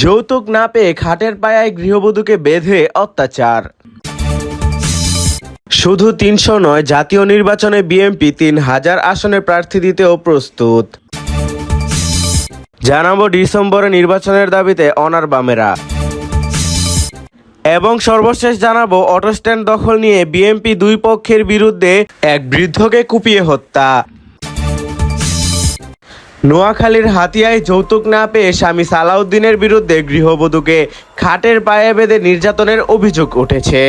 যৌতুক না পেয়ে খাটের পায়ায় গৃহবধূকে বেঁধে অত্যাচার। শুধু তিনশো নয়, জাতীয় নির্বাচনে বিএনপি তিন হাজার আসনে প্রার্থী দিতেও প্রস্তুত। জানাব ডিসেম্বরে নির্বাচনের দাবিতে অনার বামেরা। এবং সর্বশেষ জানাব, অটো স্ট্যান্ড দখল নিয়ে বিএনপি দুই পক্ষের বিরুদ্ধে এক বৃদ্ধকে কুপিয়ে হত্যা। নোয়াখালীর হাতিয়ায় যৌতুক না পেয়ে স্বামী সালাউদ্দিনের বিরুদ্ধে গৃহবধূকে খাটের পায়ে বেঁধে নির্যাতনের অভিযোগ উঠেছে।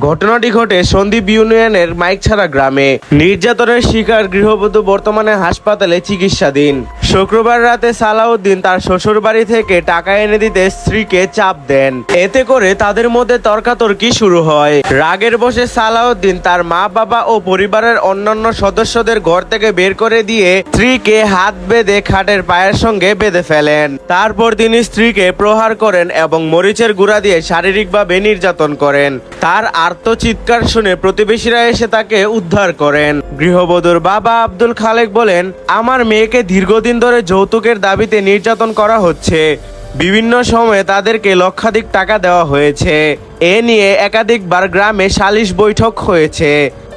ঘটনাটি ঘটে সন্দীপ ইউনিয়নের মাইকছাড়া গ্রামে। নির্যাতনের শিকার গৃহবধূ বর্তমানে হাসপাতালে চিকিৎসাধীন। শুক্রবার রাতে সালাউদ্দিন তার শ্বশুর বাড়ি থেকে টাকা এনে দিতে স্ত্রীকে চাপ দেন। এতে করে তাদের মধ্যে তর্কাতর্কি শুরু হয়। রাগের বসে সালাউদ্দিন তার মা, বাবা ও পরিবারের অন্যান্য সদস্যদের ঘর থেকে বের করে দিয়ে স্ত্রীকে হাত বেঁধে খাটের পায়ের সঙ্গে বেঁধে ফেলেন। তারপর তিনি স্ত্রীকে প্রহার করেন এবং মরিচের গুঁড়া দিয়ে শারীরিকভাবে নির্যাতন করেন। তার আর্তচিৎকার শুনে প্রতিবেশীরা এসে তাকে উদ্ধার করেন। গৃহবধূর বাবা আব্দুল খালেক বলেন, আমার মেয়েকে দীর্ঘদিন ধরে যৌতুকের দাবিতে নির্যাতন করা হচ্ছে। বিভিন্ন সময়ে তাদেরকে লক্ষাধিক টাকা দেওয়া হয়েছে। এ নিয়ে একাধিকবার গ্রামে সালিশ বৈঠক হয়েছে।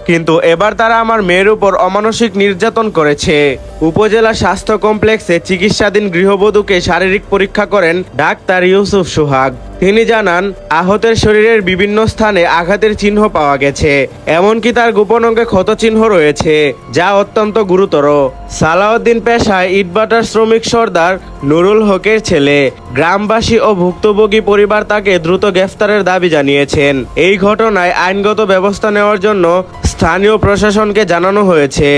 কিন্তু এবার তারা আমার মেয়ের উপর অমানসিক নির্যাতন করেছে। উপজেলা স্বাস্থ্য কমপ্লেক্সে চিকিৎসাধীন গৃহবধূকে শারীরিক পরীক্ষা করেন ডাক্তার ইউসুফ সুহাগ। তিনি জানান, আহতের শরীরের বিভিন্ন স্থানে আঘাতের চিহ্ন পাওয়া গেছে, এমনকি তার গোপন অঙ্গে ক্ষত চিহ্ন রয়েছে, যা অত্যন্ত গুরুতর। সালাউদ্দিন পেশায় ইটবাটার শ্রমিক সর্দার নুরুল হকের ছেলে, গ্রামবাসী ও ভুক্তভোগী পরিবার তাকে দ্রুত গ্রেফতারের দাবি জানিয়েছেন। এই ঘটনায় আইনগত ব্যবস্থা নেওয়ার জন্য স্থানীয় প্রশাসনকে জানানো হয়েছে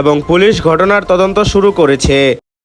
এবং পুলিশ ঘটনার তদন্ত শুরু করেছে।